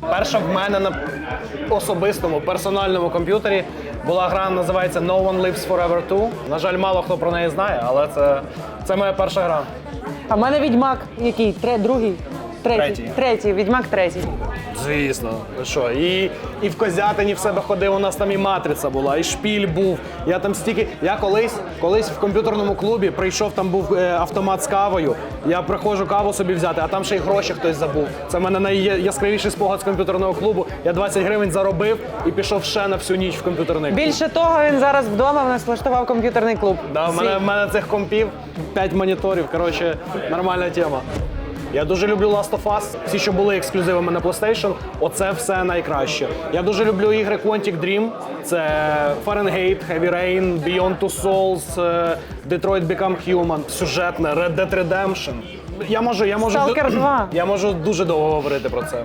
Перша в мене на особистому персональному комп'ютері була гра, називається No One Lives Forever 2. На жаль, мало хто про неї знає, але це, це моя перша гра. А в мене відьмак який? Тре, другий? Третій. Третій. Третій, відьмак третій. Звісно, що, і, і в Козятині в себе ходив, у нас там і матриця була, і шпіль був. Я там стільки. Я колись, колись в комп'ютерному клубі прийшов, там був е, автомат з кавою. Я приходжу каву собі взяти, а там ще й гроші хтось забув. Це в мене найяскравіший спогад з комп'ютерного клубу. Я 20 гривень заробив і пішов ще на всю ніч в комп'ютерний клуб. Більше того, він зараз вдома в нас влаштував комп'ютерний клуб. Да, в мене, в мене цих компів 5 моніторів. Коротше, нормальна тема. Я дуже люблю Last of Us. Всі, що були ексклюзивами на PlayStation, оце все найкраще. Я дуже люблю ігри Quantic Dream. Це Fahrenheit, Heavy Rain, Beyond Two Souls, е, Detroit Become Human, сюжетне, Red Dead Redemption. Я можу, я можу, Stalker 2. я можу дуже довго говорити про це.